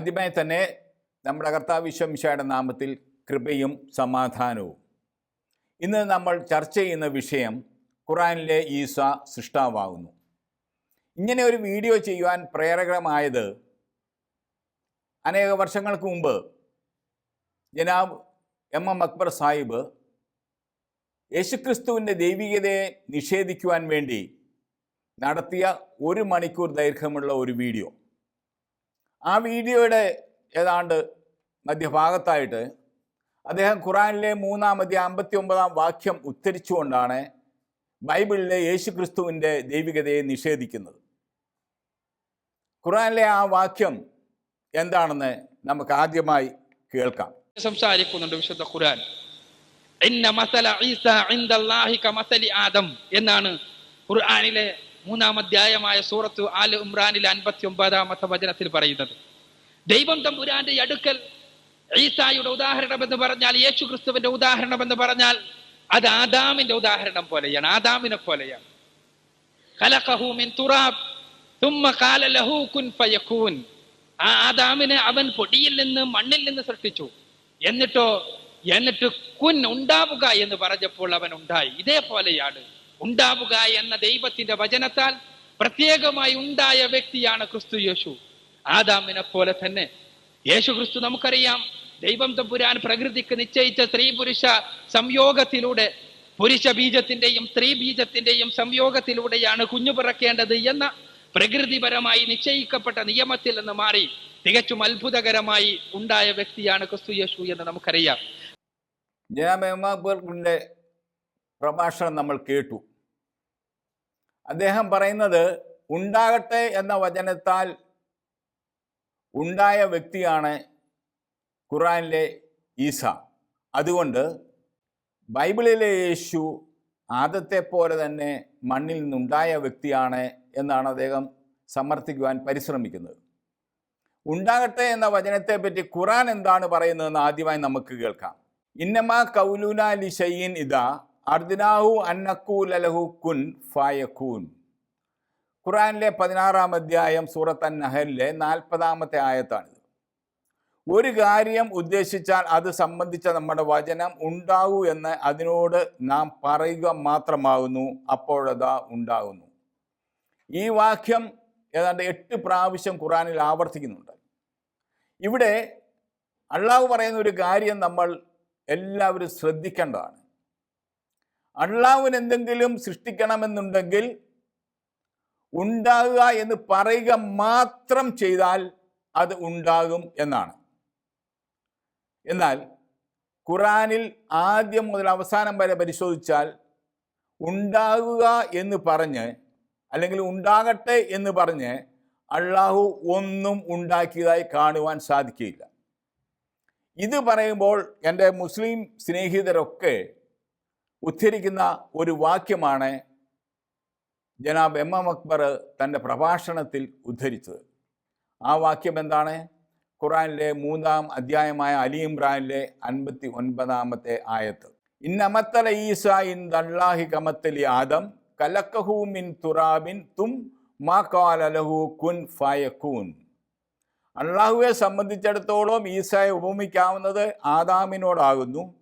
ആദ്യമായി തന്നെ നമ്മുടെ കർത്താവ് വിശ്വംശയുടെ നാമത്തിൽ കൃപയും സമാധാനവും. ഇന്ന് നമ്മൾ ചർച്ച ചെയ്യുന്ന വിഷയം ഖുറാനിലെ ഈസ സൃഷ്ടാവാകുന്നു. ഇങ്ങനെ ഒരു വീഡിയോ ചെയ്യുവാൻ പ്രേരകമായത് അനേക വർഷങ്ങൾക്ക് മുമ്പ് ജനാബ് എം എം അക്ബർ സാഹിബ് യേശുക്രിസ്തുവിന്റെ ദൈവികതയെ നിഷേധിക്കുവാൻ വേണ്ടി നടത്തിയ ഒരു മണിക്കൂർ ദൈർഘ്യമുള്ള ഒരു വീഡിയോ. ആ വീഡിയോയുടെ ഏതാണ്ട് മധ്യഭാഗത്തായിട്ട് അദ്ദേഹം ഖുറാനിലെ മൂന്നാമതി അമ്പത്തി ഒമ്പതാം വാക്യം ഉദ്ധരിച്ചുകൊണ്ടാണ് ബൈബിളിലെ യേശു ക്രിസ്തുവിന്റെ ദൈവികതയെ നിഷേധിക്കുന്നത്. ഖുറാനിലെ ആ വാക്യം എന്താണെന്ന് നമുക്ക് ആദ്യമായി കേൾക്കാം. സംസാരിക്കുന്നുണ്ട് വിശുദ്ധ ഖുർആൻ. എന്നാണ് ഖുർആനിലെ മൂന്നാം അധ്യായമായ സൂറത്ത് ആൽ ഇമ്രാനിലെ അൻപത്തി ഒമ്പതാമത്തെ വചനത്തിൽ പറയുന്നത്. ദൈവം തമ്പുരാന്റെ അടുക്കൽ ഈസായുടെ ഉദാഹരണം എന്ന് പറഞ്ഞാൽ യേശു ക്രിസ്തുവിന്റെ ഉദാഹരണം എന്ന് പറഞ്ഞാൽ അത് ആദാമിന്റെ ഉദാഹരണം പോലെയാണ് ആദാമിനെ പോലെയാണ്. ആ ആദാമിനെ അവൻ പൊടിയിൽ നിന്ന് മണ്ണിൽ നിന്ന് സൃഷ്ടിച്ചു. എന്നിട്ടോ എന്നിട്ട് കുൻ ഉണ്ടാവുക എന്ന് പറഞ്ഞപ്പോൾ അവൻ ഉണ്ടായി. ഇതേപോലെയാണ് ഉണ്ടാവുക എന്ന ദൈവത്തിന്റെ വചനത്താൽ പ്രത്യേകമായി ഉണ്ടായ വ്യക്തിയാണ് ക്രിസ്തു യേശു. ആദാമിനെ പോലെ തന്നെ യേശു ക്രിസ്തു നമുക്കറിയാം ദൈവം തമ്പുരാൻ പ്രകൃതിക്ക് നിശ്ചയിച്ച സ്ത്രീ പുരുഷ സംയോഗത്തിലൂടെ പുരുഷ ബീജത്തിന്റെയും സ്ത്രീ ബീജത്തിന്റെയും സംയോഗത്തിലൂടെയാണ് കുഞ്ഞു പിറക്കേണ്ടത് എന്ന പ്രകൃതിപരമായി നിശ്ചയിക്കപ്പെട്ട നിയമത്തിൽ നിന്ന് മാറി തികച്ചും അത്ഭുതകരമായി ഉണ്ടായ വ്യക്തിയാണ് ക്രിസ്തു യേശു എന്ന് നമുക്കറിയാം. ഞാൻ പ്രഭാഷണം നമ്മൾ കേട്ടു. അദ്ദേഹം പറയുന്നത് ഉണ്ടാകട്ടെ എന്ന വചനത്താൽ ഉണ്ടായ വ്യക്തിയാണ് ഖുറാനിലെ ഈസ. അതുകൊണ്ട് ബൈബിളിലെ യേശു ആദത്തെ പോലെ തന്നെ മണ്ണിൽ നിന്നുണ്ടായ വ്യക്തിയാണ് എന്നാണ് അദ്ദേഹം സമർത്ഥിക്കുവാൻ പരിശ്രമിക്കുന്നത്. ഉണ്ടാകട്ടെ എന്ന വചനത്തെ പറ്റി ഖുറാൻ എന്താണ് പറയുന്നതെന്ന് ആദ്യമായി നമുക്ക് കേൾക്കാം. ഇന്നമ കൗലൂന ലിഷയിൻ ഇതാ അർദിനാഹു അന്നക്കൂലലഹു കുൻ ഫായക്കൂൻ ഖുറാനിലെ പതിനാറാം അധ്യായം സൂറത്ത് അൻ നഹലിലെ നാൽപ്പതാമത്തെ ആയത്താണിത്. ഒരു കാര്യം ഉദ്ദേശിച്ചാൽ അത് സംബന്ധിച്ച നമ്മുടെ വചനം ഉണ്ടാകൂ എന്ന് അതിനോട് നാം പറയുക മാത്രമാകുന്നു അപ്പോഴതാ ഉണ്ടാകുന്നു. ഈ വാക്യം ഏതാണ്ട് എട്ട് പ്രാവശ്യം ഖുറാനിൽ ആവർത്തിക്കുന്നുണ്ട്. ഇവിടെ അള്ളാഹു പറയുന്ന ഒരു കാര്യം നമ്മൾ എല്ലാവരും ശ്രദ്ധിക്കേണ്ടതാണ്. അള്ളാഹുവിന് എന്തെങ്കിലും സൃഷ്ടിക്കണമെന്നുണ്ടെങ്കിൽ ഉണ്ടാകുക എന്ന് പറയുക മാത്രം ചെയ്താൽ അത് ഉണ്ടാകും എന്നാണ്. എന്നാൽ ഖുറാനിൽ ആദ്യം മുതൽ അവസാനം വരെ പരിശോധിച്ചാൽ ഉണ്ടാകുക എന്ന് പറഞ്ഞ് അല്ലെങ്കിൽ ഉണ്ടാകട്ടെ എന്ന് പറഞ്ഞ് അള്ളാഹു ഒന്നും ഉണ്ടാക്കിയതായി കാണുവാൻ സാധിക്കില്ല ഇത് പറയുമ്പോൾ എന്റെ മുസ്ലിം സ്നേഹിതരൊക്കെ ഉദ്ധരിക്കുന്ന ഒരു വാക്യമാണ് ജനാബ് എം എം അക്ബർ തന്റെ പ്രഭാഷണത്തിൽ ഉദ്ധരിച്ചത്. ആ വാക്യം എന്താണ്? ഖുറാനിലെ മൂന്നാം അധ്യായമായ അലി ഇമ്രാനിലെ അൻപത്തി ഒൻപതാമത്തെ ആയത്ത് ഇന്നമത്തല ഈസ ഇൻ കമത്തലി ആദം കലക്കഹു മിൻ തുറാബിൻ തും മാ കുൻ ഫയക്കൂൻ അള്ളാഹുവെ സംബന്ധിച്ചിടത്തോളം ഈസയെ ഉപമിക്കാവുന്നത് ആദാമിനോടാകുന്നു.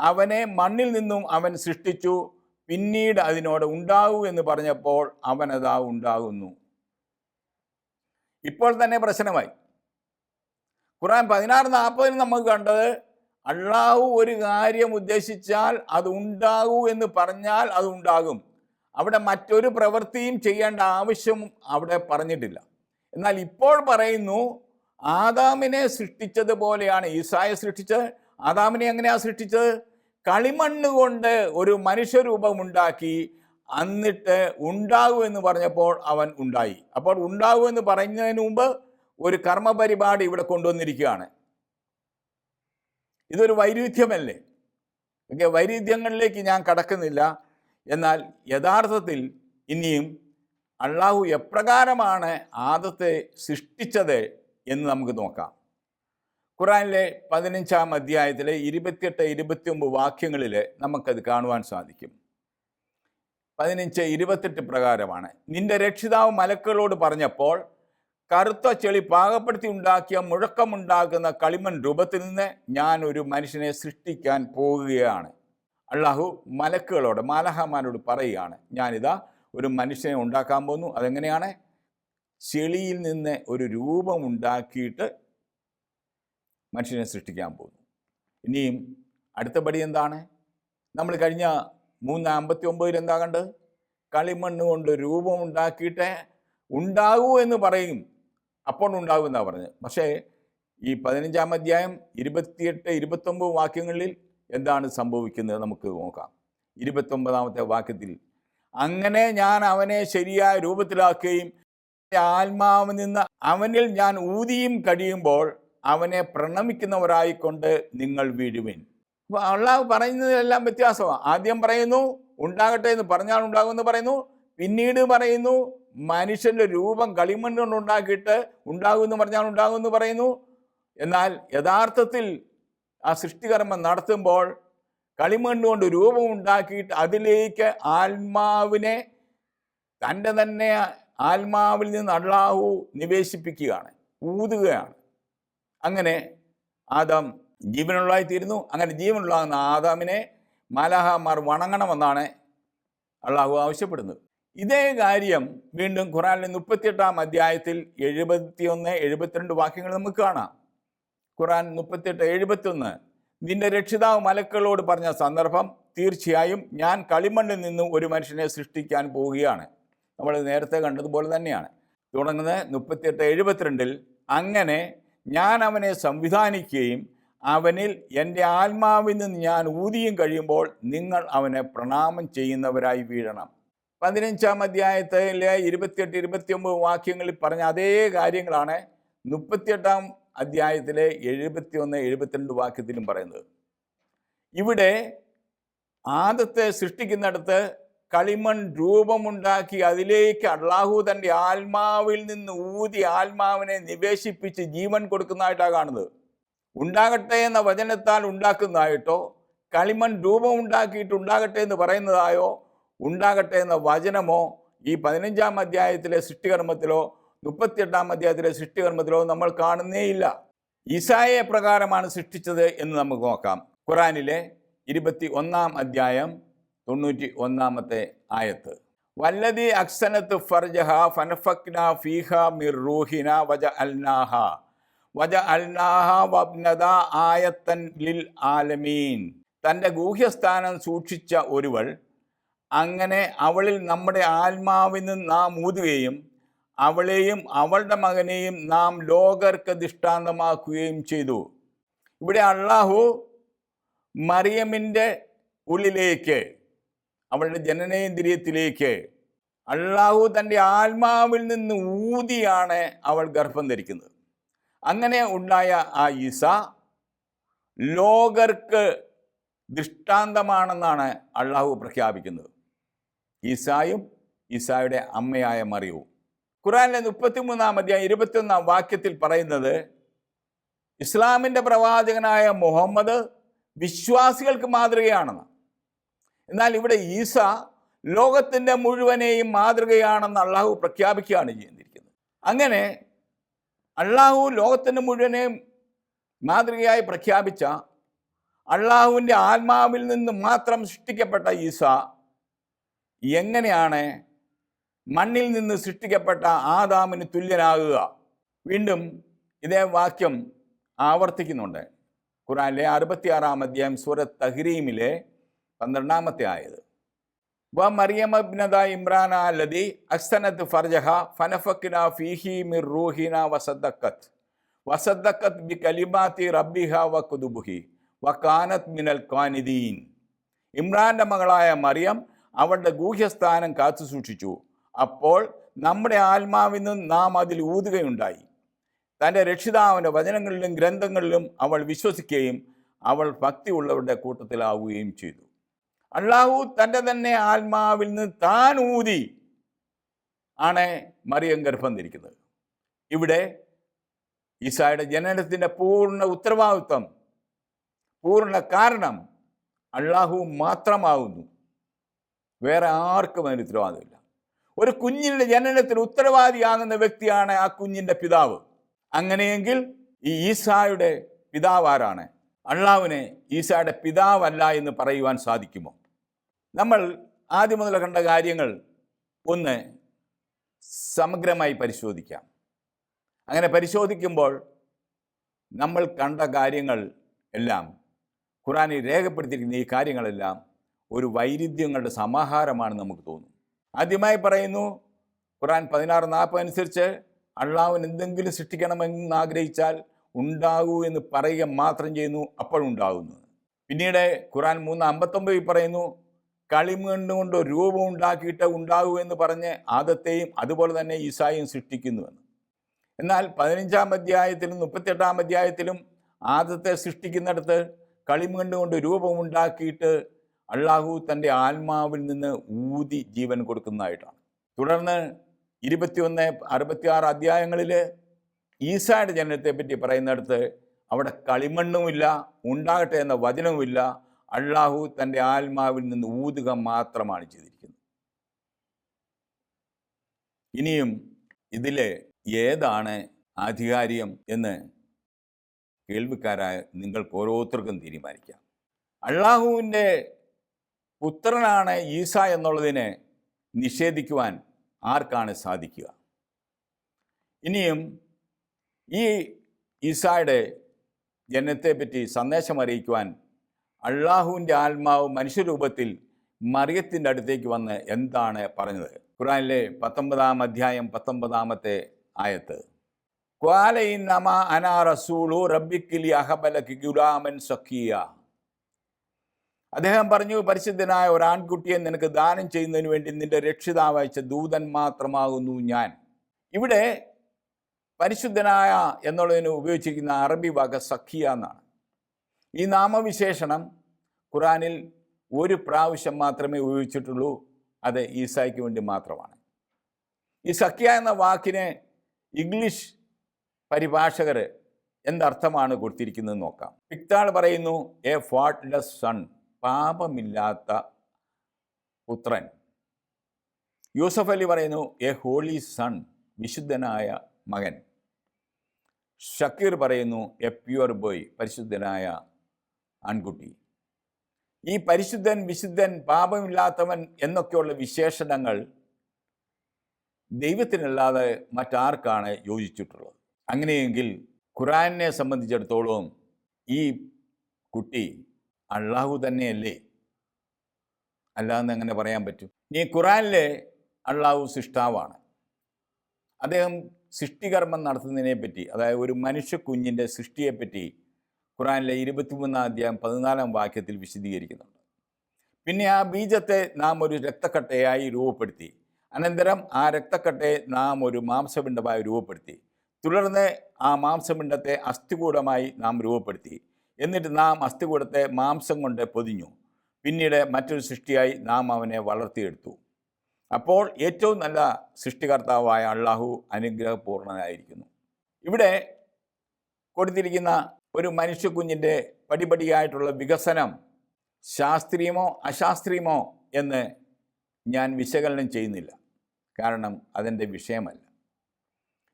അവനെ മണ്ണിൽ നിന്നും അവൻ സൃഷ്ടിച്ചു. പിന്നീട് അതിനോട് ഉണ്ടാകൂ എന്ന് പറഞ്ഞപ്പോൾ അവനതാ ഉണ്ടാകുന്നു. ഇപ്പോൾ തന്നെ പ്രശ്നമായി. ഖുറാൻ പതിനാറ് നാൽപ്പതിന് നമുക്ക് കണ്ടത് അള്ളാഹു ഒരു കാര്യം ഉദ്ദേശിച്ചാൽ അത് ഉണ്ടാകൂ എന്ന് പറഞ്ഞാൽ അത് ഉണ്ടാകും. അവിടെ മറ്റൊരു പ്രവൃത്തിയും ചെയ്യേണ്ട ആവശ്യം അവിടെ പറഞ്ഞിട്ടില്ല. എന്നാൽ ഇപ്പോൾ പറയുന്നു ആദാമിനെ സൃഷ്ടിച്ചതുപോലെയാണ് ഈസായെ സൃഷ്ടിച്ചത് ആദാമിനെ എങ്ങനെയാണ് സൃഷ്ടിച്ചത്? കളിമണ്ണ് കൊണ്ട് ഒരു മനുഷ്യരൂപമുണ്ടാക്കി എന്നിട്ട് ഉണ്ടാകൂ എന്ന് പറഞ്ഞപ്പോൾ അവൻ ഉണ്ടായി. അപ്പോൾ ഉണ്ടാകൂ എന്ന് പറയുന്നതിന് മുമ്പ് ഒരു കർമ്മ പരിപാടി ഇവിടെ കൊണ്ടുവന്നിരിക്കുകയാണ്. ഇതൊരു വൈരുദ്ധ്യമല്ലേ? ഓക്കെ വൈരുദ്ധ്യങ്ങളിലേക്ക് ഞാൻ കടക്കുന്നില്ല. എന്നാൽ യഥാർത്ഥത്തിൽ ഇനിയും അള്ളാഹു എപ്രകാരമാണ് ആദത്തെ സൃഷ്ടിച്ചത് എന്ന് നമുക്ക് നോക്കാം. ഖുറാനിലെ പതിനഞ്ചാം അധ്യായത്തിലെ ഇരുപത്തിയെട്ട് ഇരുപത്തിയൊമ്പത് വാക്യങ്ങളിൽ നമുക്കത് കാണുവാൻ സാധിക്കും. പതിനഞ്ച് ഇരുപത്തെട്ട് പ്രകാരമാണ്. നിന്റെ രക്ഷിതാവ് മലക്കുകളോട് പറഞ്ഞപ്പോൾ കറുത്ത ചെളി പാകപ്പെടുത്തി ഉണ്ടാക്കിയ മുഴക്കമുണ്ടാക്കുന്ന കളിമൺ രൂപത്തിൽ നിന്ന് ഞാൻ ഒരു മനുഷ്യനെ സൃഷ്ടിക്കാൻ പോകുകയാണ്. അള്ളാഹു മലക്കുകളോട് മാലഹമാരോട് പറയുകയാണ് ഞാനിതാ ഒരു മനുഷ്യനെ ഉണ്ടാക്കാൻ പോകുന്നു. അതെങ്ങനെയാണ്? ചെളിയിൽ നിന്ന് ഒരു രൂപം ഉണ്ടാക്കിയിട്ട് മനുഷ്യനെ സൃഷ്ടിക്കാൻ പോകുന്നു. ഇനിയും അടുത്ത പടി എന്താണ്? നമ്മൾ കഴിഞ്ഞ മൂന്ന് അമ്പത്തി ഒമ്പതിൽ എന്താ കണ്ടത് കളിമണ്ണ് കൊണ്ട് രൂപം ഉണ്ടാക്കിയിട്ട് ഉണ്ടാകൂ എന്ന് പറയും. അപ്പോൾ ഉണ്ടാകും എന്നാണ് പറഞ്ഞത്. പക്ഷേ ഈ പതിനഞ്ചാം അധ്യായം ഇരുപത്തിയെട്ട് ഇരുപത്തൊമ്പത് വാക്യങ്ങളിൽ എന്താണ് സംഭവിക്കുന്നത് നമുക്ക് നോക്കാം. ഇരുപത്തൊമ്പതാമത്തെ വാക്യത്തിൽ അങ്ങനെ ഞാൻ അവനെ ശരിയായ രൂപത്തിലാക്കുകയും ആത്മാവ് നിന്ന് അവനിൽ ഞാൻ ഊതിയും കഴിയുമ്പോൾ അവനെ പ്രണമിക്കുന്നവരായിക്കൊണ്ട് നിങ്ങൾ വീഴുവിൻ. അപ്പോൾ അള്ളാഹ് പറയുന്നതിലെല്ലാം വ്യത്യാസമാണ് ആദ്യം പറയുന്നു ഉണ്ടാകട്ടെ എന്ന് പറഞ്ഞാൽ ഉണ്ടാകുമെന്ന് പറയുന്നു പിന്നീട് പറയുന്നു മനുഷ്യന്റെ രൂപം കളിമണ്ണ് കൊണ്ട് ഉണ്ടാക്കിയിട്ട് ഉണ്ടാകുമെന്ന് പറഞ്ഞാൽ ഉണ്ടാകുമെന്ന് പറയുന്നു. എന്നാൽ യഥാർത്ഥത്തിൽ ആ സൃഷ്ടികർമ്മം നടത്തുമ്പോൾ കളിമണ്ണ് കൊണ്ട് രൂപം ഉണ്ടാക്കിയിട്ട് അതിലേക്ക് ആത്മാവിനെ തന്റെ തന്നെ ആത്മാവിൽ നിന്ന് അള്ളാഹു നിവേശിപ്പിക്കുകയാണ് ഊതുകയാണ്. അങ്ങനെ ആദാം ജീവനുള്ളതായി തീരുന്നു അങ്ങനെ ജീവനുള്ളാകുന്ന ആദാമിനെ മാലാഹമാർ വണങ്ങണമെന്നാണ് അള്ളാഹു ആവശ്യപ്പെടുന്നത്. ഇതേ കാര്യം വീണ്ടും ഖുറാനിലെ മുപ്പത്തിയെട്ടാം അധ്യായത്തിൽ എഴുപത്തിയൊന്ന് എഴുപത്തിരണ്ട് വാക്യങ്ങൾ നമുക്ക് കാണാം. ഖുറാൻ മുപ്പത്തിയെട്ട് എഴുപത്തിയൊന്ന്. നിന്റെ രക്ഷിതാവ് മലക്കളോട് പറഞ്ഞ സന്ദർഭം തീർച്ചയായും ഞാൻ കളിമണ്ണിൽ നിന്നും ഒരു മനുഷ്യനെ സൃഷ്ടിക്കാൻ പോവുകയാണ്. നമ്മൾ നേരത്തെ കണ്ടതുപോലെ തന്നെയാണ്. തുടങ്ങുന്നത് മുപ്പത്തിയെട്ട് എഴുപത്തിരണ്ടിൽ. അങ്ങനെ ഞാൻ അവനെ സംവിധാനിക്കുകയും അവനിൽ എന്റെ ആത്മാവിൽ നിന്ന് ഞാൻ ഊതിയും കഴിയുമ്പോൾ നിങ്ങൾ അവനെ പ്രണാമം ചെയ്യുന്നവരായി വീഴണം. പതിനഞ്ചാം അധ്യായത്തിലെ ഇരുപത്തിയെട്ട് ഇരുപത്തിയൊമ്പത് വാക്യങ്ങളിൽ പറഞ്ഞ അതേ കാര്യങ്ങളാണ് മുപ്പത്തിയെട്ടാം അധ്യായത്തിലെ എഴുപത്തിയൊന്ന് എഴുപത്തിരണ്ട് വാക്യത്തിലും പറയുന്നത്. ഇവിടെ ആദത്തെ സൃഷ്ടിക്കുന്നിടത്ത് കളിമൺ രൂപമുണ്ടാക്കി അതിലേക്ക് അള്ളാഹു തന്റെ ആത്മാവിൽ നിന്ന് ഊതി ആത്മാവിനെ നിവേശിപ്പിച്ച് ജീവൻ കൊടുക്കുന്നതായിട്ടാണ് കാണുന്നത്. ഉണ്ടാകട്ടെ എന്ന വചനത്താൽ ഉണ്ടാക്കുന്നതായിട്ടോ കളിമൺ രൂപം ഉണ്ടാക്കിയിട്ട് ഉണ്ടാകട്ടെ എന്ന് പറയുന്നതായോ ഉണ്ടാകട്ടെ എന്ന വചനമോ ഈ പതിനഞ്ചാം അധ്യായത്തിലെ സൃഷ്ടികർമ്മത്തിലോ മുപ്പത്തിയെട്ടാം അധ്യായത്തിലെ സൃഷ്ടികർമ്മത്തിലോ നമ്മൾ കാണുന്നേയില്ല. ഇസായെ പ്രകാരമാണ് സൃഷ്ടിച്ചത് എന്ന് നമുക്ക് നോക്കാം. ഖുറാനിലെ ഇരുപത്തി ഒന്നാം അധ്യായം തൊണ്ണൂറ്റി ഒന്നാമത്തെ ആയത്ത്. വല്ലതി അക്സനത്ത് ഫർജഹ ഫനഫക്ന ഫീഹ മിർ റൂഹിന വജ അൽനാഹ വജ അൽനാഹ വബ്നദ ആയത്തൻ ലിൽ ആലമീൻ. തന്റെ ഗൂഹ്യസ്ഥാനം സൂക്ഷിച്ച ഒരുവൾ അങ്ങനെ അവളിൽ നമ്മുടെ ആത്മാവിൽ നിന്ന് നാം ഊതുകയും അവളെയും അവളുടെ മകനെയും നാം ലോകർക്ക് ദൃഷ്ടാന്തമാക്കുകയും ചെയ്തു. ഇവിടെ അള്ളാഹു മറിയമിന്റെ ഉള്ളിലേക്ക് അവളുടെ ജനനേന്ദ്രിയത്തിലേക്ക്. അള്ളാഹു തന്റെ ആത്മാവിൽ നിന്ന് ഊതിയാണ് അവൾ ഗർഭം ധരിക്കുന്നത്. അങ്ങനെ ഉണ്ടായ ആ ഈസ ലോകർക്ക് ദൃഷ്ടാന്തമാണെന്നാണ് അള്ളാഹു പ്രഖ്യാപിക്കുന്നത്. ഈസായും ഈസായുടെ അമ്മയായ മറിയവും. ഖുറാനിലെ മുപ്പത്തിമൂന്നാം അധ്യായം ഇരുപത്തിയൊന്നാം വാക്യത്തിൽ പറയുന്നത് ഇസ്ലാമിന്റെ പ്രവാചകനായ മുഹമ്മദ് വിശ്വാസികൾക്ക് മാതൃകയാണെന്ന്. എന്നാൽ ഇവിടെ ഈസ ലോകത്തിന്റെ മുഴുവനെയും മാതൃകയാണെന്ന് അള്ളാഹു പ്രഖ്യാപിക്കുകയാണ് ചെയ്തിരിക്കുന്നത്. അങ്ങനെ അള്ളാഹു ലോകത്തിന്റെ മുഴുവനെയും മാതൃകയായി പ്രഖ്യാപിച്ച അള്ളാഹുവിന്റെ ആത്മാവിൽ നിന്ന് മാത്രം സൃഷ്ടിക്കപ്പെട്ട ഈസ എങ്ങനെയാണ് മണ്ണിൽ നിന്ന് സൃഷ്ടിക്കപ്പെട്ട ആദാമിന് തുല്യനാകുക? വീണ്ടും ഇതേ വാക്യം ആവർത്തിക്കുന്നുണ്ട്. ഖുറാനിലെ അറുപത്തിയാറാം അധ്യായം സൂറത്ത് തഹ്രീമിലെ പന്ത്രണ്ടാമത്തെ ആയത്. വ മറിയമബ്നദ ഇമ്രാന ലതി അക്സനത്ത് ഫർജഹ ഫനഫക്കിന ഫീഹി മിർ റൂഹിന വസദ്ദക്കത്ത് വസദ്ദക്കത്ത് ബി കലിമാത്തി റബ്ബിഹ വ കുതുബുഹി വ കാനത്ത് മിനൽ ഖാനിദീൻ. ഇമ്രാന്റെ മകളായ മറിയം അവളുടെ ഗൂഹ്യസ്ഥാനം കാത്തു സൂക്ഷിച്ചു. അപ്പോൾ നമ്മുടെ ആത്മാവിൽ നിന്ന് നാം അതിൽ ഊതുകയുണ്ടായി. തന്റെ രക്ഷിതാവിന്റെ വചനങ്ങളിലും ഗ്രന്ഥങ്ങളിലും അവൾ വിശ്വസിക്കുകയും അവൾ ഭക്തിയുള്ളവരുടെ കൂട്ടത്തിലാവുകയും ചെയ്തു. അള്ളാഹു തന്റെ തന്നെ ആത്മാവിൽ നിന്ന് താൻ ഊതി ആണ് മറിയം ഗർഭം ധരിക്കുന്നത് ഇവിടെ ഈസായുടെ ജനനത്തിന്റെ പൂർണ ഉത്തരവാദിത്വം പൂർണ കാരണം അള്ളാഹു മാത്രമാകുന്നു വേറെ ആർക്കും അതിന് ഉത്തരവാദിത്തമില്ല ഒരു കുഞ്ഞിന്റെ ജനനത്തിന് ഉത്തരവാദിയാകുന്ന വ്യക്തിയാണ് ആ കുഞ്ഞിന്റെ പിതാവ്. അങ്ങനെയെങ്കിൽ ഈ ഈസായുടെ പിതാവ് ആരാണ്? അള്ളാവിനെ ഈശയുടെ പിതാവല്ല എന്ന് പറയുവാൻ സാധിക്കുമോ? നമ്മൾ ആദ്യം മുതൽ കണ്ട കാര്യങ്ങൾ ഒന്ന് സമഗ്രമായി പരിശോധിക്കാം. അങ്ങനെ പരിശോധിക്കുമ്പോൾ നമ്മൾ കണ്ട കാര്യങ്ങൾ എല്ലാം ഖുറാനിൽ രേഖപ്പെടുത്തിയിരിക്കുന്ന ഈ കാര്യങ്ങളെല്ലാം ഒരു വൈരുദ്ധ്യങ്ങളുടെ സമാഹാരമാണ് നമുക്ക് തോന്നും. ആദ്യമായി പറയുന്നു ഖുറാൻ പതിനാറ് നാൽപ്പത് അനുസരിച്ച് അള്ളാഹുവിന് എന്തെങ്കിലും സൃഷ്ടിക്കണമെന്ന് ആഗ്രഹിച്ചാൽ ഉണ്ടാകൂ എന്ന് പറയുക മാത്രം ചെയ്യുന്നു അപ്പോഴുണ്ടാകുന്നു പിന്നീട് ഖുറാൻ മൂന്ന് അമ്പത്തൊമ്പതിൽ പറയുന്നു കളിമണ്ണ് കൊണ്ട് ഒരു രൂപം ഉണ്ടാക്കിയിട്ട് ഉണ്ടാകൂ എന്ന് പറഞ്ഞ് ആദത്തെയും അതുപോലെ തന്നെ ഈസായും സൃഷ്ടിക്കുന്നുവെന്ന് എന്നാൽ പതിനഞ്ചാം അധ്യായത്തിലും മുപ്പത്തെട്ടാം അധ്യായത്തിലും ആദത്തെ സൃഷ്ടിക്കുന്നിടത്ത് കളിമണ്ണ് കൊണ്ട് രൂപമുണ്ടാക്കിയിട്ട് അള്ളാഹു തന്റെ ആത്മാവിൽ നിന്ന് ഊതി ജീവൻ കൊടുക്കുന്നതായിട്ടാണ്. തുടർന്ന് ഇരുപത്തിയൊന്ന് അറുപത്തിയാറ് അധ്യായങ്ങളിൽ ഈസായുടെ ജനനത്തെ പറ്റി പറയുന്നിടത്ത് അവിടെ കളിമണ്ണുമില്ല ഉണ്ടാകട്ടെ എന്ന വചനവുമില്ല. അള്ളാഹു തന്റെ ആത്മാവിൽ നിന്ന് ഊതുക മാത്രമാണ് ചെയ്തിരിക്കുന്നത്. ഇനിയും ഇതിൽ ഏതാണ് ആധികാരികം എന്ന് കേൾവിക്കാരായ നിങ്ങൾക്ക് ഓരോരുത്തർക്കും തീരുമാനിക്കാം. അള്ളാഹുവിന്റെ പുത്രനാണ് ഈസ എന്നുള്ളതിനെ നിഷേധിക്കുവാൻ ആർക്കാണ് സാധിക്കുക? ഇനിയും ഈ ഈസായുടെ ജനനത്തെപ്പറ്റി സന്ദേശം അറിയിക്കുവാൻ അള്ളാഹുവിന്റെ ആത്മാവ് മനുഷ്യരൂപത്തിൽ മറിയത്തിന്റെ അടുത്തേക്ക് വന്ന് എന്താണ് പറഞ്ഞത്? ഖുറാനിലെ പത്തൊമ്പതാം അധ്യായം പത്തൊമ്പതാമത്തെ ആയത്ത്. ക്വാലയിൻ നമ അനാ റസൂളു റബ്ബിക്കിലി ഗുലാമൻ സഖിയ. അദ്ദേഹം പറഞ്ഞു പരിശുദ്ധനായ ഒരു ആൺകുട്ടിയെ നിനക്ക് ദാനം ചെയ്യുന്നതിന് വേണ്ടി നിന്റെ രക്ഷിതാവ് അയച്ച ദൂതൻ മാത്രമാകുന്നു ഞാൻ. ഇവിടെ പരിശുദ്ധനായ എന്നുള്ളതിന് ഉപയോഗിച്ചിരിക്കുന്ന അറബി വാക്ക് സഖിയ എന്നാണ്. ഈ നാമവിശേഷണം ഖുറാനിൽ ഒരു പ്രാവശ്യം മാത്രമേ ഉപയോഗിച്ചിട്ടുള്ളൂ അത് ഈസായ്ക്ക് വേണ്ടി മാത്രമാണ്. ഈ സഖ്യ എന്ന വാക്കിന് ഇംഗ്ലീഷ് പരിഭാഷകർ എന്തർത്ഥമാണ് കൊടുത്തിരിക്കുന്നത് നോക്കാം. പിക്താൾ പറയുന്നു എ ഫാട്ട്ലെസ് സൺ പാപമില്ലാത്ത പുത്രൻ. യൂസഫ് അലി പറയുന്നു എ ഹോളി സൺ വിശുദ്ധനായ മകൻ. ഷക്കീർ പറയുന്നു എ പ്യുവർ ബോയ് പരിശുദ്ധനായ ആൺകുട്ടി. ഈ പരിശുദ്ധൻ വിശുദ്ധൻ പാപമില്ലാത്തവൻ എന്നൊക്കെയുള്ള വിശേഷണങ്ങൾ ദൈവത്തിനല്ലാതെ മറ്റാർക്കാണ് യോജിച്ചിട്ടുള്ളത്. അങ്ങനെയെങ്കിൽ ഖുറാനെ സംബന്ധിച്ചിടത്തോളം ഈ കുട്ടി അള്ളാഹു തന്നെയല്ലേ? അല്ലാന്ന് അങ്ങനെ പറയാൻ പറ്റും? ഈ ഖുറാനിലെ അള്ളാഹു സിഷ്ടാവാണ്. അദ്ദേഹം സൃഷ്ടികർമ്മം നടത്തുന്നതിനെ പറ്റി അതായത് ഒരു മനുഷ്യ കുഞ്ഞിന്റെ സൃഷ്ടിയെപ്പറ്റി ഖുറാനിലെ ഇരുപത്തിമൂന്നാം അധ്യായം പതിനാലാം വാക്യത്തിൽ വിശദീകരിക്കുന്നുണ്ട്. പിന്നെ ആ ബീജത്തെ നാം ഒരു രക്തക്കട്ടയായി രൂപപ്പെടുത്തി അനന്തരം ആ രക്തക്കട്ടയെ നാം ഒരു മാംസപിണ്ഡമായി രൂപപ്പെടുത്തി തുടർന്ന് ആ മാംസപിണ്ഡത്തെ അസ്ഥികൂടമായി നാം രൂപപ്പെടുത്തി. എന്നിട്ട് നാം അസ്ഥികൂടത്തെ മാംസം കൊണ്ട് പൊതിഞ്ഞു. പിന്നീട് മറ്റൊരു സൃഷ്ടിയായി നാം അവനെ വളർത്തിയെടുത്തു. അപ്പോൾ ഏറ്റവും നല്ല സൃഷ്ടികർത്താവായ അള്ളാഹു അനുഗ്രഹപൂർണനായിരിക്കുന്നു. ഇവിടെ കൊടുത്തിരിക്കുന്ന ഒരു മനുഷ്യക്കുഞ്ഞിന്റെ പടിപടിയായിട്ടുള്ള വികസനം ശാസ്ത്രീയമോ അശാസ്ത്രീയമോ എന്ന് ഞാൻ വിശകലനം ചെയ്യുന്നില്ല. കാരണം അതിന്റെ വിഷയമല്ല.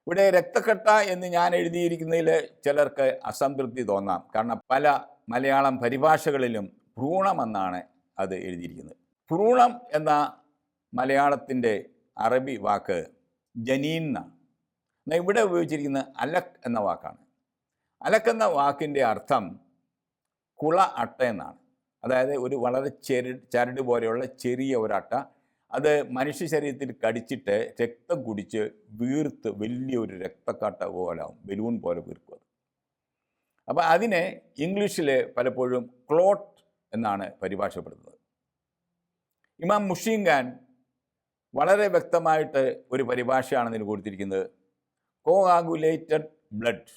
ഇവിടെ രക്തക്കെട്ട എന്ന് ഞാൻ എഴുതിയിരിക്കുന്നതിൽ ചിലർക്ക് അസംതൃപ്തി തോന്നാം. കാരണം പല മലയാളം പരിഭാഷകളിലും ഭ്രൂണമെന്നാണ് അത് എഴുതിയിരിക്കുന്നത്. ഭ്രൂണം എന്ന മലയാളത്തിന്റെ അറബി വാക്ക് ജനീൻ എന്നാണ് എന്നാൽ ഇവിടെ ഉപയോഗിച്ചിരിക്കുന്ന അലക് എന്ന വാക്കാണ്. അലക് എന്ന വാക്കിന്റെ അർത്ഥം കുള അട്ട എന്നാണ്. അതായത് ഒരു വളരെ ചെരു ചരട് പോലെയുള്ള ചെറിയ ഒരട്ട അത് മനുഷ്യ ശരീരത്തിൽ കടിച്ചിട്ട് രക്തം കുടിച്ച് വീർത്ത് വലിയൊരു രക്തക്കാട്ട പോലാവും ബലൂൺ പോലെ വീർക്കും അത്. അപ്പോൾ അതിനെ ഇംഗ്ലീഷിൽ പലപ്പോഴും ക്ലോട്ട് എന്നാണ് പരിഭാഷപ്പെടുന്നത്. ഇമാം മുഷീൻ വളരെ വ്യക്തമായിട്ട് ഒരു പരിഭാഷയാണ് ഇതിന് കൊടുത്തിരിക്കുന്നത്. കോആഗുലേറ്റഡ് ബ്ലഡ്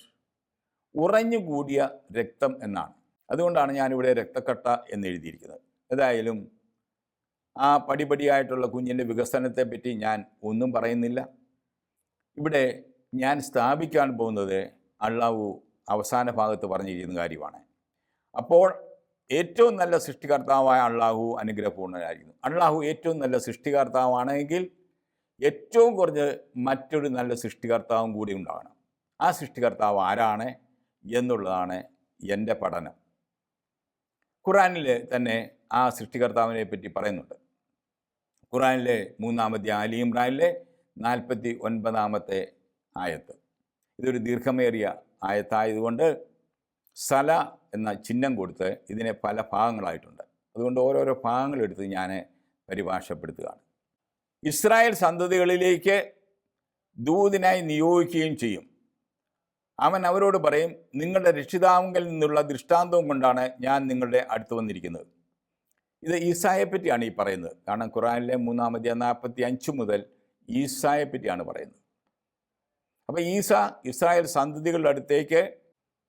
ഉറഞ്ഞുകൂടിയ രക്തം എന്നാണ്. അതുകൊണ്ടാണ് ഞാനിവിടെ രക്തക്കട്ട എന്ന് എഴുതിയിരിക്കുന്നത്. ഏതായാലും ആ പടിപടിയായിട്ടുള്ള കുഞ്ഞിന്റെ വികസനത്തെപ്പറ്റി ഞാൻ ഒന്നും പറയുന്നില്ല. ഇവിടെ ഞാൻ സ്ഥാപിക്കാൻ പോകുന്നത് അള്ളാവു അവസാന ഭാഗത്ത് പറഞ്ഞിരിക്കുന്ന കാര്യമാണ്. അപ്പോൾ ഏറ്റവും നല്ല സൃഷ്ടികർത്താവായ അള്ളാഹു അനുഗ്രഹപൂർണനായിരിക്കുന്നു അള്ളാഹു ഏറ്റവും നല്ല സൃഷ്ടികർത്താവാണെങ്കിൽ ഏറ്റവും കുറഞ്ഞ് മറ്റൊരു നല്ല സൃഷ്ടികർത്താവും കൂടി ഉണ്ടാകണം. ആ സൃഷ്ടികർത്താവ് ആരാണ് എന്നുള്ളതാണ് എന്റെ പഠനം. ഖുറാനിൽ തന്നെ ആ സൃഷ്ടികർത്താവിനെ പറ്റി പറയുന്നുണ്ട്. ഖുറാനിലെ മൂന്നാമത്തെ അലി ഇമ്രാനിലെ നാൽപ്പത്തി ഒൻപതാമത്തെ ആയത്ത്. ഇതൊരു ദീർഘമേറിയ ആയത്തായതുകൊണ്ട് സല എന്ന ചിഹ്നം കൊടുത്ത് ഇതിനെ പല ഭാഗങ്ങളായിട്ടുണ്ട്. അതുകൊണ്ട് ഓരോരോ ഭാഗങ്ങളെടുത്ത് ഞാൻ പരിഭാഷപ്പെടുത്തുകയാണ്. ഇസ്രായേൽ സന്തതികളിലേക്ക് ദൂതിനായി നിയോഗിക്കുകയും ചെയ്യും. അവൻ അവരോട് പറയും നിങ്ങളുടെ രക്ഷിതാവുങ്കിൽ നിന്നുള്ള ദൃഷ്ടാന്തവും കൊണ്ടാണ് ഞാൻ നിങ്ങളുടെ അടുത്ത് വന്നിരിക്കുന്നത്. ഇത് ഈസായെ പറ്റിയാണ് ഈ പറയുന്നത്. കാരണം ഖുറാനിലെ മൂന്നാമത്തെ നാൽപ്പത്തി അഞ്ച് മുതൽ ഈസായെ പറ്റിയാണ് പറയുന്നത്. അപ്പോൾ ഈസ ഇസ്രായേൽ സന്തതികളുടെ അടുത്തേക്ക്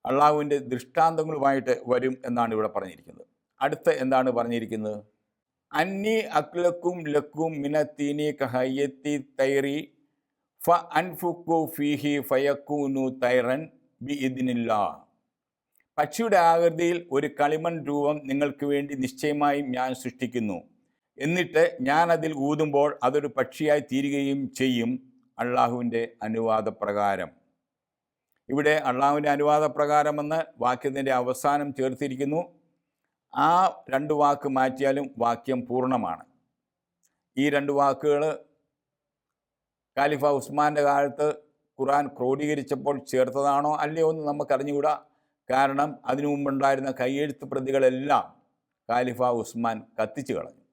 അള്ളാഹുവിന്റെ ദൃഷ്ടാന്തങ്ങളുമായിട്ട് വരും എന്നാണ് ഇവിടെ പറഞ്ഞിരിക്കുന്നത്. അടുത്ത എന്താണ് പറഞ്ഞിരിക്കുന്നത്? അന്നി അക്ലക്കും ലക്കും മിനത്തീനി കഹയ്യത്തി തൈറി ഫ അൻഫുക്കു ഫീഹി ഫയക്കൂനു തൈറൻ ബി ഇതിനില്ല പക്ഷിയുടെ ആകൃതിയിൽ ഒരു കളിമൺ രൂപം നിങ്ങൾക്ക് വേണ്ടി നിശ്ചയമായും ഞാൻ സൃഷ്ടിക്കുന്നു. എന്നിട്ട് ഞാൻ അതിൽ ഊതുമ്പോൾ അതൊരു പക്ഷിയായി തീരുകയും ചെയ്യും അള്ളാഹുവിന്റെ അനുവാദപ്രകാരം. ഇവിടെ അള്ളാഹുവിന്റെ അനുവാദപ്രകാരമെന്ന് വാക്യത്തിന്റെ അവസാനം ചേർത്തിരിക്കുന്നു. ആ രണ്ട് വാക്ക് മാറ്റിയാലും വാക്യം പൂർണമാണ്. ഈ രണ്ട് വാക്കുകൾ ഖാലിഫ ഉസ്മാന്റെ കാലത്ത് ഖുറാൻ ക്രോഡീകരിച്ചപ്പോൾ ചേർത്തതാണോ അല്ലയോ എന്ന് നമുക്കറിഞ്ഞുകൂടാ. കാരണം അതിനു മുമ്പുണ്ടായിരുന്ന കൈയെഴുത്ത് പ്രതികളെല്ലാം ഖാലിഫ ഉസ്മാൻ കത്തിച്ചു കളഞ്ഞു.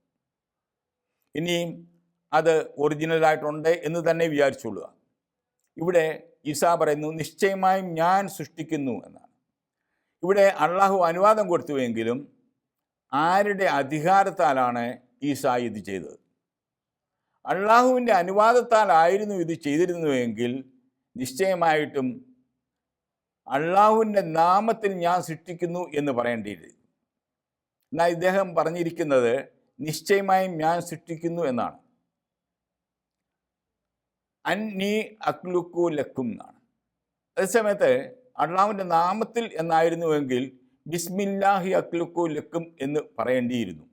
ഇനിയും അത് ഒറിജിനലായിട്ടുണ്ട് എന്ന് തന്നെ വിചാരിച്ചുകൊള്ളുക. ഇവിടെ ഈസാ പറയുന്നു നിശ്ചയമായും ഞാൻ സൃഷ്ടിക്കുന്നു എന്നാണ്. ഇവിടെ അള്ളാഹു അനുവാദം കൊടുത്തുവെങ്കിലും ആരുടെ അധികാരത്താലാണ് ഈസാ ഇത് ചെയ്തത്? അള്ളാഹുവിന്റെ അനുവാദത്താലായിരുന്നു ഇത് ചെയ്തിരുന്നുവെങ്കിൽ നിശ്ചയമായിട്ടും അള്ളാഹുവിന്റെ നാമത്തിൽ ഞാൻ സൃഷ്ടിക്കുന്നു എന്ന് പറയേണ്ടിയിരുന്നു. എന്നാൽ ഇദ്ദേഹം പറഞ്ഞിരിക്കുന്നത് നിശ്ചയമായും ഞാൻ സൃഷ്ടിക്കുന്നു എന്നാണ്. അന്നി അക്ലുക്കു ലക്കും എന്നാണ്. അതേസമയത്ത് അള്ളാഹുവിന്റെ നാമത്തിൽ എന്നായിരുന്നുവെങ്കിൽ ബിസ്മില്ലാഹി അക്ലുക്കു ലക്കും എന്ന് പറയേണ്ടിയിരുന്നു.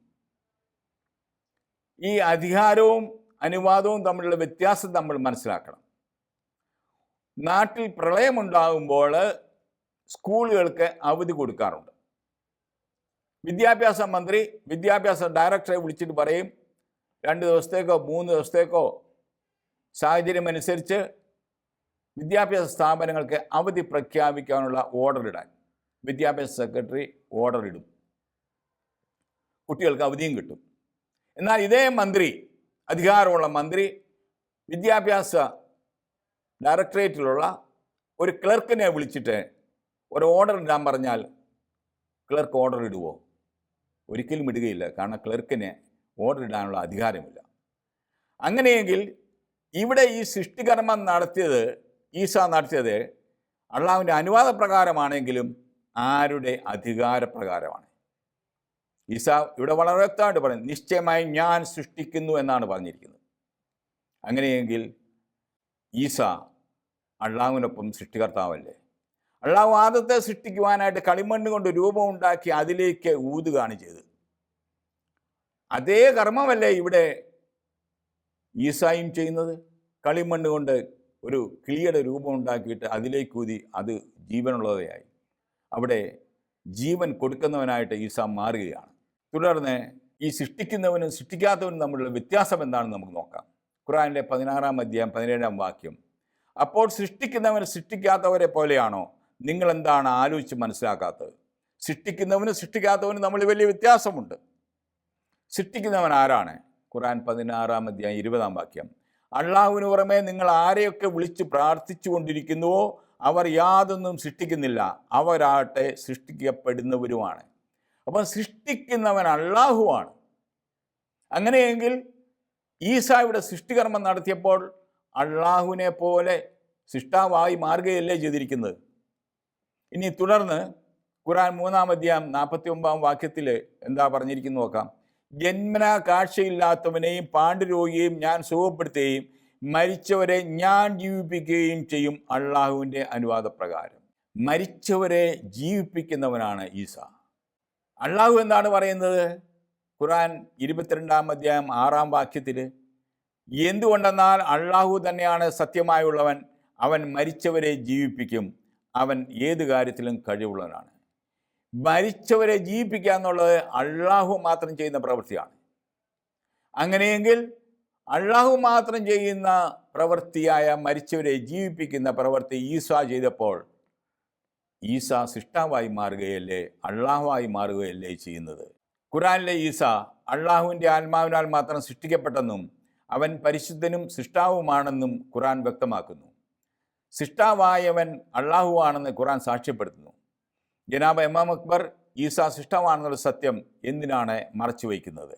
ഈ അധികാരവും അനുവാദവും തമ്മിലുള്ള വ്യത്യാസം നമ്മൾ മനസ്സിലാക്കണം. നാട്ടിൽ പ്രളയമുണ്ടാകുമ്പോൾ സ്കൂളുകൾക്ക് അവധി കൊടുക്കാറുണ്ട്. വിദ്യാഭ്യാസ മന്ത്രി വിദ്യാഭ്യാസ ഡയറക്ടറെ വിളിച്ചിട്ട് പറയും രണ്ട് ദിവസത്തേക്കോ മൂന്ന് ദിവസത്തേക്കോ സാഹചര്യമനുസരിച്ച് വിദ്യാഭ്യാസ സ്ഥാപനങ്ങൾക്ക് അവധി പ്രഖ്യാപിക്കാനുള്ള ഓർഡർ ഇടാൻ വിദ്യാഭ്യാസ സെക്രട്ടറി ഓർഡർ ഇടും. കുട്ടികൾക്ക് അവധിയും കിട്ടും. എന്നാൽ ഇതേ മന്ത്രി അധികാരമുള്ള മന്ത്രി വിദ്യാഭ്യാസ ഡയറക്ടറേറ്റിലുള്ള ഒരു ക്ലർക്കിനെ വിളിച്ചിട്ട് ഒരു ഓർഡർ ഇടാൻ പറഞ്ഞാൽ ക്ലർക്ക് ഓർഡർ ഇടുവോ? ഒരിക്കലും ഇടുകയില്ല. കാരണം ക്ലർക്കിന് ഓർഡർ ഇടാനുള്ള അധികാരമില്ല. അങ്ങനെയെങ്കിൽ ഇവിടെ ഈ സൃഷ്ടികർമ്മം നടത്തിയത് ഈസ നടത്തിയത് അള്ളാഹുവിന്റെ അനുവാദപ്രകാരമാണെങ്കിലും ആരുടെ അധികാരപ്രകാരമാണ്? ഈസ ഇവിടെ വളരെ വ്യക്തമായിട്ട് പറയും നിശ്ചയമായി ഞാൻ സൃഷ്ടിക്കുന്നു എന്നാണ് പറഞ്ഞിരിക്കുന്നത്. അങ്ങനെയെങ്കിൽ ഈസ അള്ളാഹുവിനൊപ്പം സൃഷ്ടികർത്താവല്ലേ? അള്ളാഹു ആദത്തെ സൃഷ്ടിക്കുവാനായിട്ട് കളിമണ്ണ് കൊണ്ട് രൂപമുണ്ടാക്കി അതിലേക്ക് ഊതുകയാണ് ചെയ്തത്. അതേ കർമ്മമല്ലേ ഇവിടെ ഈസായും ചെയ്യുന്നത്. കളിമണ്ണ് കൊണ്ട് ഒരു കിളിയുടെ രൂപം ഉണ്ടാക്കിയിട്ട് അതിലേക്ക് ഊതി അത് ജീവനുള്ളതായി അവിടെ ജീവൻ കൊടുക്കുന്നവനായിട്ട് ഈസ മാറുകയാണ്. തുടർന്ന് ഈ സൃഷ്ടിക്കുന്നവനും സൃഷ്ടിക്കാത്തവനും തമ്മിലുള്ള വ്യത്യാസം എന്താണെന്ന് നമുക്ക് നോക്കാം. ഖുറാനിലെ പതിനാറാം അധ്യായം പതിനേഴാം വാക്യം. അപ്പോൾ സൃഷ്ടിക്കുന്നവൻ സൃഷ്ടിക്കാത്തവരെ പോലെയാണോ? നിങ്ങൾ എന്താണ് ആലോചിച്ച് മനസ്സിലാക്കാത്തത്? സൃഷ്ടിക്കുന്നവനും സൃഷ്ടിക്കാത്തവനും തമ്മിൽ വലിയ വ്യത്യാസമുണ്ട്. സൃഷ്ടിക്കുന്നവൻ ആരാണ്? ഖുറാൻ പതിനാറാം അധ്യായം ഇരുപതാം വാക്യം. അള്ളാഹുവിന് പുറമെ നിങ്ങൾ ആരെയൊക്കെ വിളിച്ച് പ്രാർത്ഥിച്ചു കൊണ്ടിരിക്കുന്നുവോ അവർ യാതൊന്നും സൃഷ്ടിക്കുന്നില്ല. അവരാട്ടെ സൃഷ്ടിക്കപ്പെടുന്നവരുമാണ്. അപ്പം സൃഷ്ടിക്കുന്നവൻ അള്ളാഹുവാണ്. അങ്ങനെയെങ്കിൽ ഈസായുടെ സൃഷ്ടികർമ്മം നടത്തിയപ്പോൾ അള്ളാഹുവിനെ പോലെ സൃഷ്ടാവായി മാറുകയല്ലേ ചെയ്തിരിക്കുന്നത്? ഇനി തുടർന്ന് ഖുറാൻ മൂന്നാം അധ്യായം നാൽപ്പത്തി ഒമ്പതാം വാക്യത്തിൽ എന്താ പറഞ്ഞിരിക്കുന്നു നോക്കാം. ജന്മന കാഴ്ചയില്ലാത്തവനെയും പാണ്ഡുരോഗിയെയും ഞാൻ സുഖപ്പെടുത്തുകയും മരിച്ചവരെ ഞാൻ ജീവിപ്പിക്കുകയും ചെയ്യും അള്ളാഹുവിന്റെ അനുവാദപ്രകാരം. മരിച്ചവരെ ജീവിപ്പിക്കുന്നവനാണ് ഈസ. അള്ളാഹു എന്താണ് പറയുന്നത്? ഖുറാൻ ഇരുപത്തിരണ്ടാം അധ്യായം ആറാം വാക്യത്തിൽ എന്തുകൊണ്ടെന്നാൽ അള്ളാഹു തന്നെയാണ് സത്യമായുള്ളവൻ. അവൻ മരിച്ചവരെ ജീവിപ്പിക്കും. അവൻ ഏത് കാര്യത്തിലും കഴിവുള്ളവനാണ്. മരിച്ചവരെ ജീവിപ്പിക്കുക എന്നുള്ളത് അള്ളാഹു മാത്രം ചെയ്യുന്ന പ്രവൃത്തിയാണ്. അങ്ങനെയെങ്കിൽ അള്ളാഹു മാത്രം ചെയ്യുന്ന പ്രവൃത്തിയായ മരിച്ചവരെ ജീവിപ്പിക്കുന്ന പ്രവൃത്തി ഈസ ചെയ്തപ്പോൾ ഈസ സൃഷ്ടാവായി മാറുകയല്ലേ അള്ളാഹുവായി മാറുകയല്ലേ ചെയ്യുന്നത്? ഖുറാനിലെ ഈസ അള്ളാഹുവിന്റെ ആത്മാവിനാൽ മാത്രം സൃഷ്ടിക്കപ്പെട്ടെന്നും അവൻ പരിശുദ്ധനും സൃഷ്ടാവുമാണെന്നും ഖുറാൻ വ്യക്തമാക്കുന്നു. സൃഷ്ടാവായവൻ അള്ളാഹുവാണെന്ന് ഖുറാൻ സാക്ഷ്യപ്പെടുത്തുന്നു. ജനാബ് എമാം അക്ബർ ഈസ സൃഷ്ടാവാണെന്നുള്ള സത്യം എന്തിനാണ് മറച്ചു വയ്ക്കുന്നത്?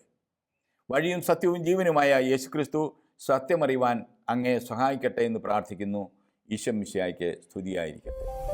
വഴിയും സത്യവും ജീവനുമായ യേശുക്രിസ്തു സത്യമറിയുവാൻ അങ്ങേ സഹായിക്കട്ടെ എന്ന് പ്രാർത്ഥിക്കുന്നു. ഈശം മിശിയായ്ക്ക് സ്തുതിയായിരിക്കട്ടെ.